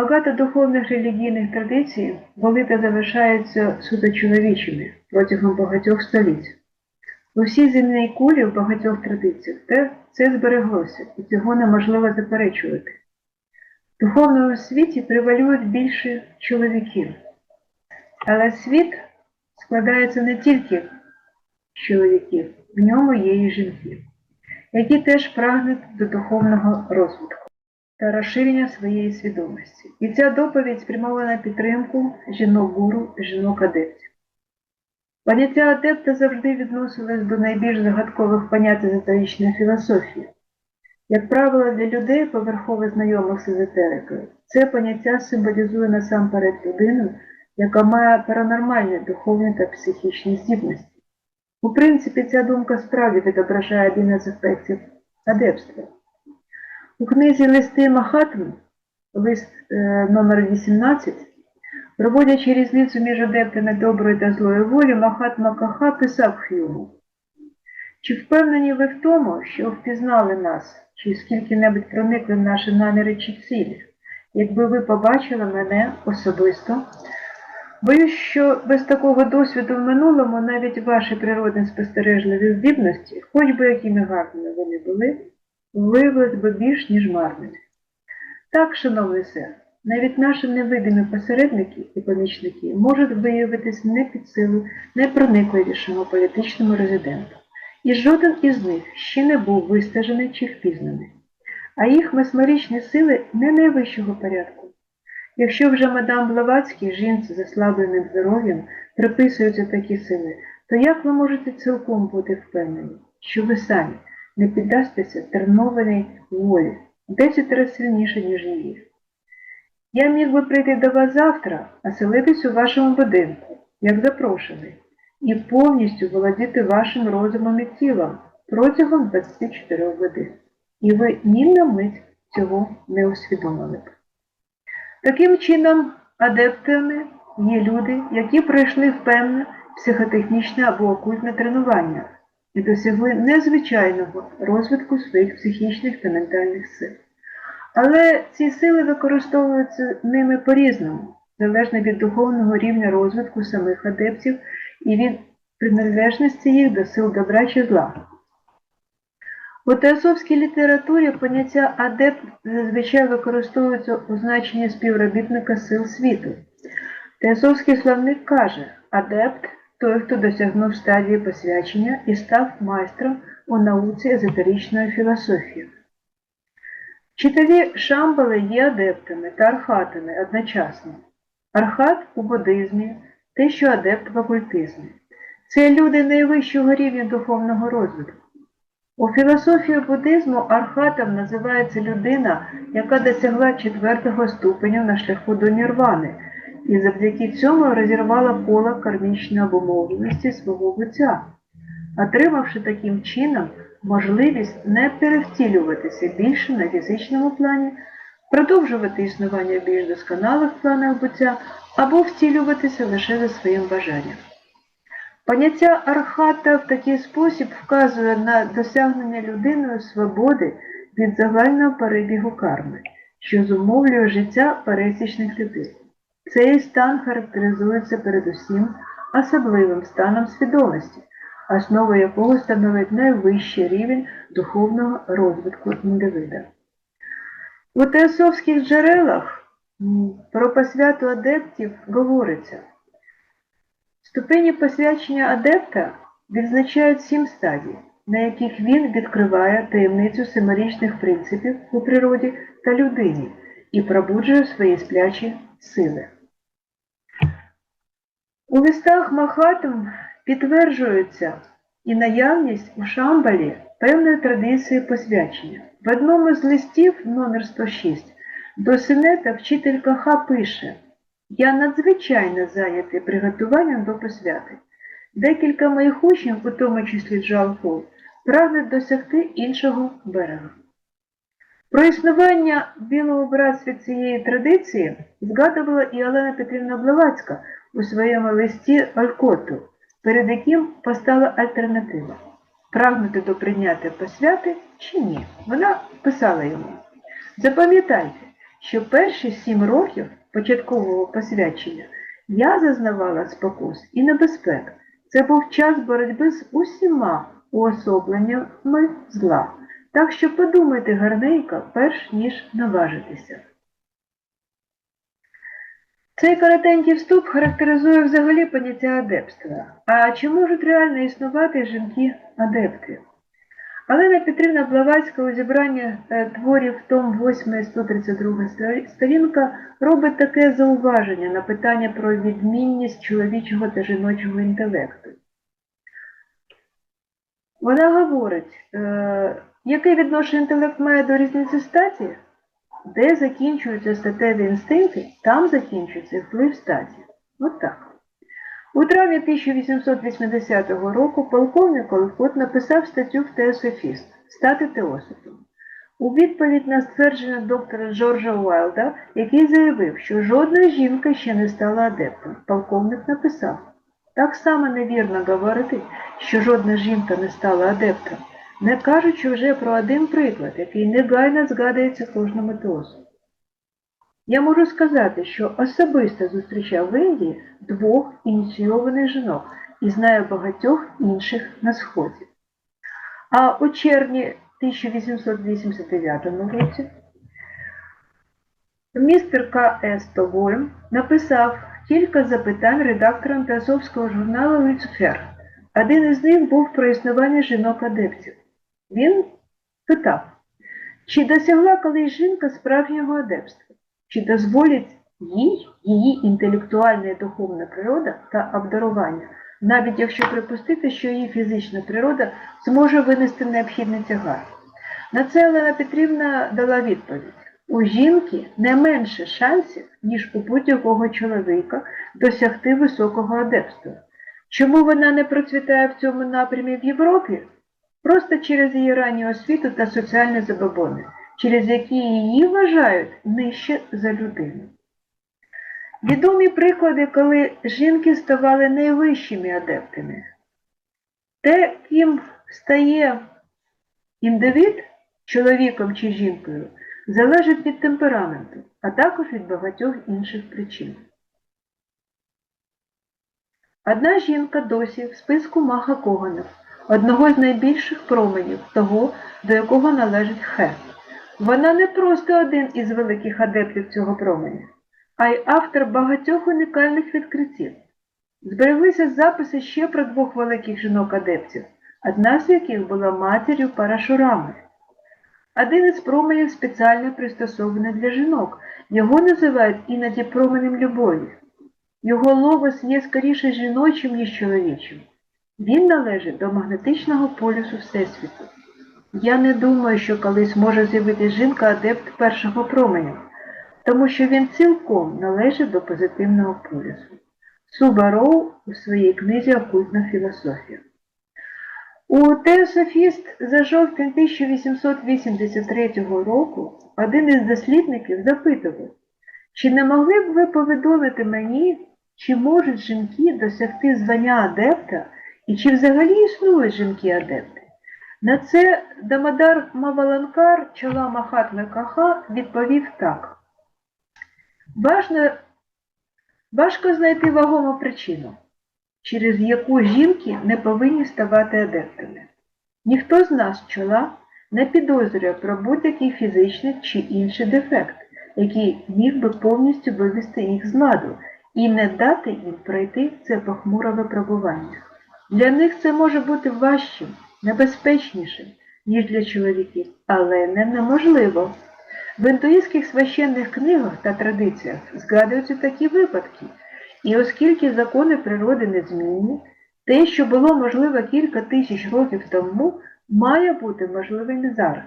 Багато духовних релігійних традицій були та залишаються суто чоловічими протягом багатьох століть. У всій земній кулі в багатьох традиціях те, це збереглося, і цього неможливо заперечувати. В духовному світі превалюють більше чоловіків. Але світ складається не тільки з чоловіків, в ньому є і жінки, які теж прагнуть до духовного розвитку та розширення своєї свідомості. І ця доповідь спрямована на підтримку жінок-гуру, жінок-адептів. Поняття адепта завжди відносилось до найбільш загадкових понять езотеричної філософії. Як правило, для людей, поверхово знайомих з езотерикою, це поняття символізує насамперед людину, яка має паранормальні духовні та психічні здібності. У принципі, ця думка справді відображає один із ефектів адепства. У книзі Листи Махатм, лист е, номер 18, проводячи різницю між адептами доброї та злої волі, Махатма Каха писав Х'юму. Чи впевнені ви в тому, що впізнали нас, чи скільки-небудь проникли в наші наміри чи цілі? Якби ви побачили мене особисто, боюсь, що без такого досвіду в минулому навіть ваші природні спостережливі здібності, хоч би якими гарними вони були, виявились би більш ніж марними. Так, шановний сер, навіть наші невидимі посередники і помічники можуть виявитись не під силу найпроникливішому політичному резиденту. І жоден із них ще не був вистежений чи впізнаний. А їх месмеричні сили не найвищого порядку. Якщо вже мадам Блаватській жінці з ослабленим здоров'ям приписуються такі сили, то як ви можете цілком бути впевнені, що ви самі не піддастеся тернованій волі, десять разів сильніше, ніж її? Я міг би прийти до вас завтра, оселитись у вашому будинку, як запрошений, і повністю володіти вашим розумом і тілом протягом 24 годин. І ви ні на мить цього не усвідомили б. Таким чином, адептами є люди, які пройшли певне психотехнічне або окультне тренування і досягли незвичайного розвитку своїх психічних та ментальних сил. Але ці сили використовуються ними по-різному, залежно від духовного рівня розвитку самих адептів і від приналежності їх до сил добра чи зла. У теософській літературі поняття адепт зазвичай використовується у значенні співробітника сил світу. Теософський словник каже, адепт той, хто досягнув стадії посвячення і став майстром у науці езотеричної філософії. Вчителі Шамбали є адептами та архатами одночасно. Архат у буддизмі, те, що адепт в окультизмі. Це люди найвищого рівня духовного розвитку. У філософії буддизму архатом називається людина, яка досягла четвертого ступеня на шляху до нірвани, і завдяки цьому розірвала коло кармічної обумовленості свого буття, отримавши таким чином можливість не перевтілюватися більше на фізичному плані, продовжувати існування в більш досконалих планах буття або втілюватися лише за своїм бажанням. Поняття архата в такий спосіб вказує на досягнення людиною свободи від загального перебігу карми, що зумовлює життя пересічних людей. Цей стан характеризується передусім особливим станом свідомості, основа якого становить найвищий рівень духовного розвитку індивида. У теософських джерелах про посвяту адептів говориться. Ступені посвячення адепта відзначають сім стадій, на яких він відкриває таємницю семирічних принципів у природі та людині і пробуджує свої сплячі сили. У листах Махатм підтверджується і наявність у Шамбалі певної традиції посвячення. В одному з листів номер 106 до Синета вчителька Ха пише Я надзвичайно зайнятий приготуванням до посвяти. Декілька моїх учнів, у тому числі Джалпол, прагнуть досягти іншого берега. Про існування в білому братстві цієї традиції згадувала і Олена Петрівна Блаватська у своєму листі Алькоту, перед яким постала альтернатива прагнути до прийняти посвяти чи ні. Вона писала йому Запам'ятайте, що перші сім років початкового посвячення я зазнавала спокус і небезпек. Це був час боротьби з усіма уособленнями зла. Так що подумайте гарненько, перш ніж наважитися. Цей коротенький вступ характеризує взагалі поняття адепства. А чи можуть реально існувати жінки-адепти? Алена Петрівна Блаватська у зібранні е, творів том 8 132 сторінка робить таке зауваження на питання про відмінність чоловічого та жіночого інтелекту. Вона говорить, е, яке відношення інтелект має до різниці статі? Де закінчуються статеві інстинкти, там закінчується вплив статі. От так. У травні 1880 року полковник Олкот написав статтю в Теософіст «Стати теософом». У відповідь на ствердження доктора Джорджа Уайлда, який заявив, що жодна жінка ще не стала адептом, полковник написав, так само невірно говорити, що жодна жінка не стала адептом, не кажучи вже про один приклад, який негайно згадується кожному теосу. Я можу сказати, що особисто зустрічав в Індії двох ініційованих жінок і знаю багатьох інших на Сході. А у червні 1889 році містер К. С. Тогойм написав кілька запитань редакторам теософського журналу «Люцифер». Один із них був про існування жінок-адептів. Він питав, чи досягла колись жінка справжнього адепства? Чи дозволять їй її інтелектуальна і духовна природа та обдарування, навіть якщо припустити, що її фізична природа зможе винести необхідний тягар. На це Олена Петрівна дала відповідь. У жінки не менше шансів, ніж у будь-якого чоловіка досягти високого адепства. Чому вона не процвітає в цьому напрямі в Європі? Просто через її ранню освіту та соціальні забобони через які її вважають нижче за людину. Відомі приклади, коли жінки ставали найвищими адептами. Те, ким стає індивід, чоловіком чи жінкою, залежить від темпераменту, а також від багатьох інших причин. Одна жінка досі в списку Маха Коганів, одного з найбільших променів того, до якого належить Хе. Вона не просто один із великих адептів цього променя, а й автор багатьох унікальних відкриттів. Збереглися записи ще про двох великих жінок-адептів, одна з яких була матір'ю Парашурами. Один із променів спеціально пристосований для жінок, його називають іноді променем любові. Його логос є скоріше жіночим, ніж чоловічим. Він належить до магнетичного полюсу Всесвіту. Я не думаю, що колись може з'явитися жінка-адепт першого променю, тому що він цілком належить до позитивного полюсу. Субароу у своїй книзі Окультна філософія. У Теософіст за жовтень 1883 року один із дослідників запитував, чи не могли б ви повідомити мені, чи можуть жінки досягти звання адепта і чи взагалі існують жінки-адепти? На це Дамадар Маваланкар, чола Махатми Каха, відповів так. Важно, важко знайти вагому причину, через яку жінки не повинні ставати адептами. Ніхто з нас, чола, не підозрює про будь-який фізичний чи інший дефект, який міг би повністю вивести їх з ладу і не дати їм пройти це похмуре випробування. Для них це може бути важчим небезпечнішим, ніж для чоловіків, але не неможливо. В індуїстських священних книгах та традиціях згадуються такі випадки, і оскільки закони природи незмінні, те, що було можливо кілька тисяч років тому, має бути можливим і зараз.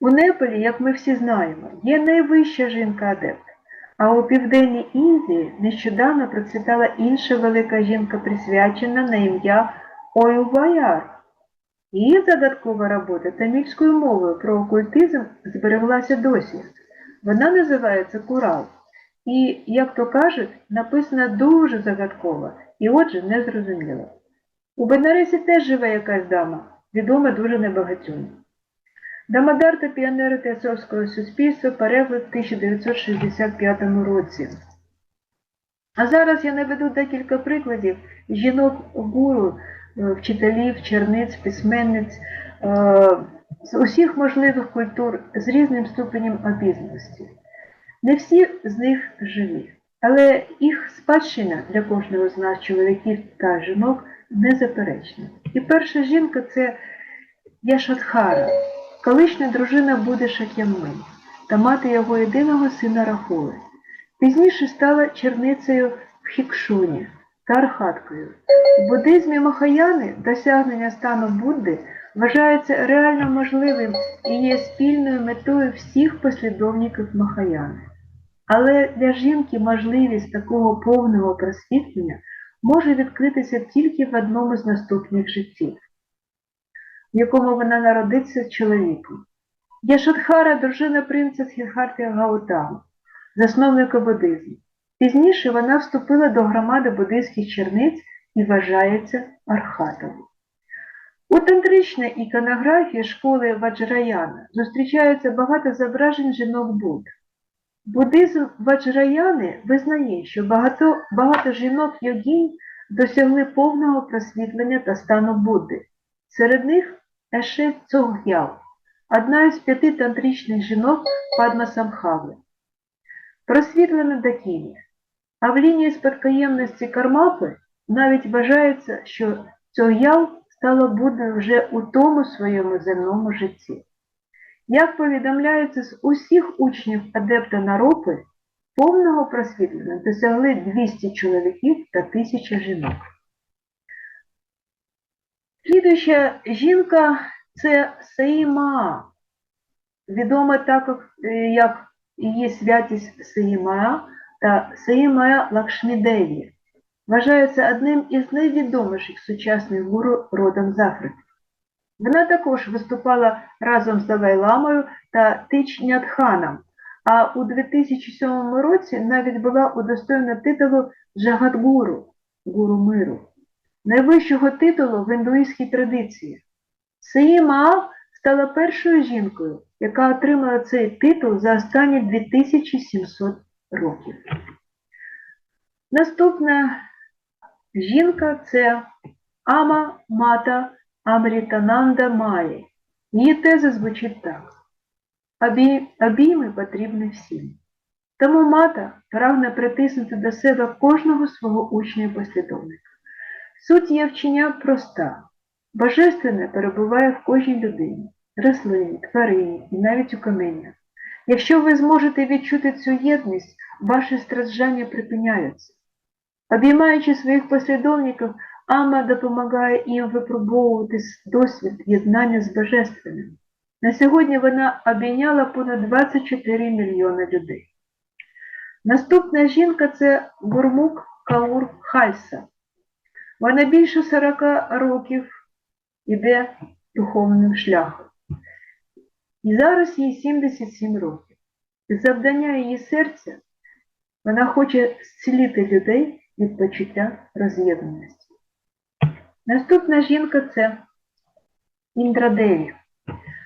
У Неполі, як ми всі знаємо, є найвища жінка-адепт, а у Південній Індії нещодавно процвітала інша велика жінка, присвячена на ім'я Оюваяр. Її задаткова робота тамільською мовою про окультизм збереглася досі. Вона називається Курал. І, як то кажуть, написана дуже загадково і отже незрозуміло. У Бенаресі теж живе якась дама, відома дуже небагатьом. Дамодар та піонери теософського суспільства переклад в 1965 році. А зараз я наведу декілька прикладів жінок-гуру, е, вчителів, черниць, письменниць е, з усіх можливих культур з різним ступенем обізнаності. Не всі з них живі, але їх спадщина для кожного з нас, чоловіків та жінок, незаперечна. І перша жінка це Яшадхара, колишня дружина Буди Шакямни та мати його єдиного сина Рахули. Пізніше стала черницею в Хікшуні та архаткою. У буддизмі Махаяни досягнення стану Будди вважається реально можливим і є спільною метою всіх послідовників Махаяни. Але для жінки можливість такого повного просвітлення може відкритися тільки в одному з наступних життів, в якому вона народиться чоловіком. Яшадхара – дружина принца Східхарти Гаутама, засновника буддизму. Пізніше вона вступила до громади буддийських черниць і вважається архатом. У тантричній іконографії школи Ваджраяна зустрічається багато зображень жінок Будд. Буддизм Ваджраяни визнає, що багато, багато жінок йогінь досягли повного просвітлення та стану Будди. Серед них Еше Цог'ял, одна із п'яти тантричних жінок Падма Самхави. Просвітлена Дакіні. А в лінії спадкоємності Кармапи навіть вважається, що Цог'ял стала Буддою вже у тому своєму земному житті. Як повідомляється з усіх учнів адепта Наропи, повного просвітлення досягли 200 чоловіків та 1000 жінок. Слідуюча жінка це Саїма, відома також е, як її святість Саїма та Саїма Лакшмідеві. Вважається одним із найвідоміших сучасних гуру родом з Африки. Вона також виступала разом з Далай-Ламою та Тич-Нятханом, а у 2007 році навіть була удостоєна титулу Джагадгуру гуру миру, найвищого титулу в індуїзькій традиції. Сеїма стала першою жінкою, яка отримала цей титул за останні 2700 років. Наступна жінка це Ама Мата Амрітананда Маї. Її теза звучить так. «Обій- Обійми потрібні всім. Тому мата прагне притиснути до себе кожного свого учня і послідовника. Суть її вчення проста. Божественне перебуває в кожній людині, рослині, тварині і навіть у каменнях. Якщо ви зможете відчути цю єдність, ваші страждання припиняються. Обіймаючи своїх послідовників, Ама допомагає їм випробовувати досвід єднання з Божественним. На сьогодні вона обійняла понад 24 мільйони людей. Наступна жінка це Гурмук Каур Хальса. Вона більше 40 років іде духовним шляхом. І зараз їй 77 років. І завдання її серця вона хоче зцілити людей від почуття роз'єднаності. Наступна жінка це Індрадеві.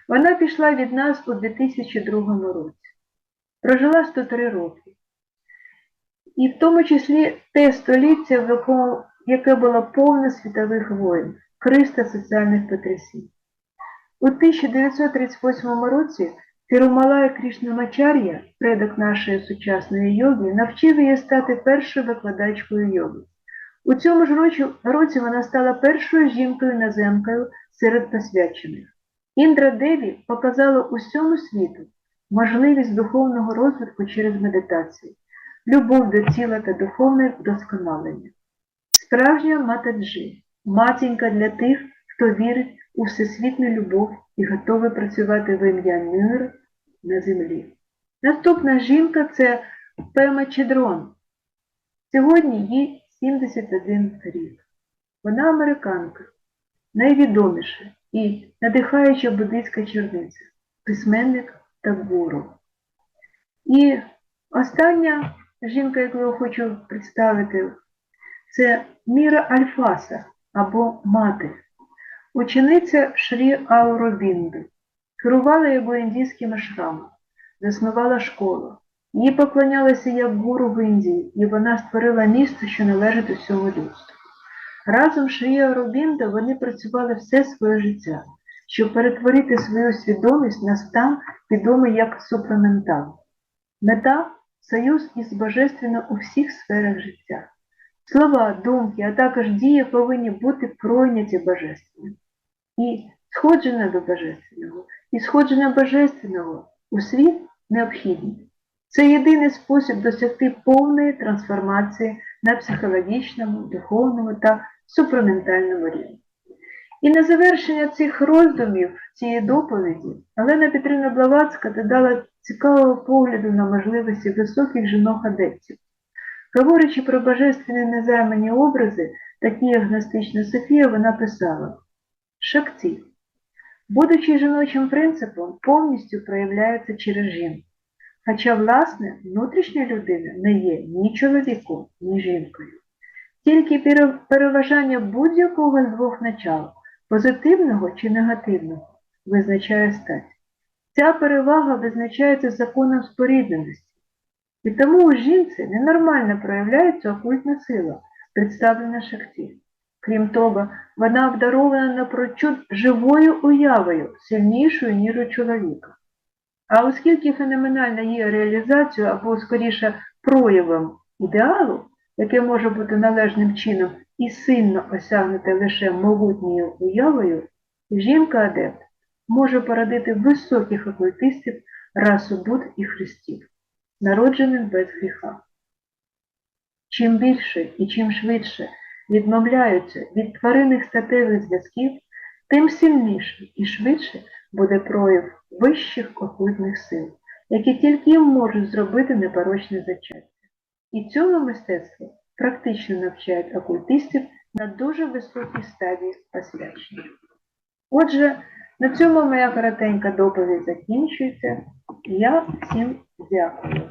Вона пішла від нас у 2002 році. Прожила 103 роки. І в тому числі те століття, в якому, яке було повне світових воїн, криз та соціальних потрясінь. У 1938 році Тирумалай Крішнамачар'я, предок нашої сучасної йоги, навчив її стати першою викладачкою йоги. У цьому ж році вона стала першою жінкою-наземкою серед посвячених. Індра Деві показала усьому світу можливість духовного розвитку через медитацію, любов до тіла та духовне вдосконалення. Справжня матаджи, матінка для тих, хто вірить у всесвітню любов і готовий працювати в ім'я миру на землі. Наступна жінка це Пема Чедрон. Сьогодні їй 71 рік. Вона американка, найвідоміша і надихаюча буддийська черниця, письменник та гуру. І остання жінка, яку я хочу представити, це Міра Альфаса або мати, учениця Шрі Ауробінду. керувала його індійськими шрамами, заснувала школу. Їй поклонялися як гуру в Індії, і вона створила місто, що належить усьому людству. Разом з Шрі Ауробіндо вони працювали все своє життя, щоб перетворити свою свідомість на стан, відомий як супраментал. Мета союз із божественним у всіх сферах життя. Слова, думки, а також дії повинні бути пройняті божественним. І сходження до божественного, і сходження божественного у світ необхідні. Це єдиний спосіб досягти повної трансформації на психологічному, духовному та супраментальному рівні. І на завершення цих роздумів, цієї доповіді, Олена Петрівна Блаватська додала цікавого погляду на можливості високих жінок-адептів. Говорячи про божественні незаймані образи, такі як гностична Софія, вона писала Шакті, будучи жіночим принципом, повністю проявляється через жінку. Хоча, власне, внутрішня людина не є ні чоловіком, ні жінкою. Тільки переважання будь-якого з двох начал, позитивного чи негативного, визначає стать. Ця перевага визначається законом спорідненості. І тому у жінці ненормально проявляється окультна сила, представлена шахті. Крім того, вона обдарована напрочуд живою уявою, сильнішою, ніж у чоловіка. А оскільки феноменальна є реалізацією або скоріше проявом ідеалу, яке може бути належним чином і сильно осягнуте лише могутньою уявою, жінка-адепт може породити високих окультистів расу Буд і Христів, народжених без гріха. Чим більше і чим швидше відмовляються від тваринних статевих зв'язків, тим сильніше і швидше буде прояв вищих окультних сил, які тільки можуть зробити непорочне зачаття. І цьому мистецтву практично навчають окультистів на дуже високій стадії посвячення. Отже, на цьому моя коротенька доповідь закінчується. Я всім дякую.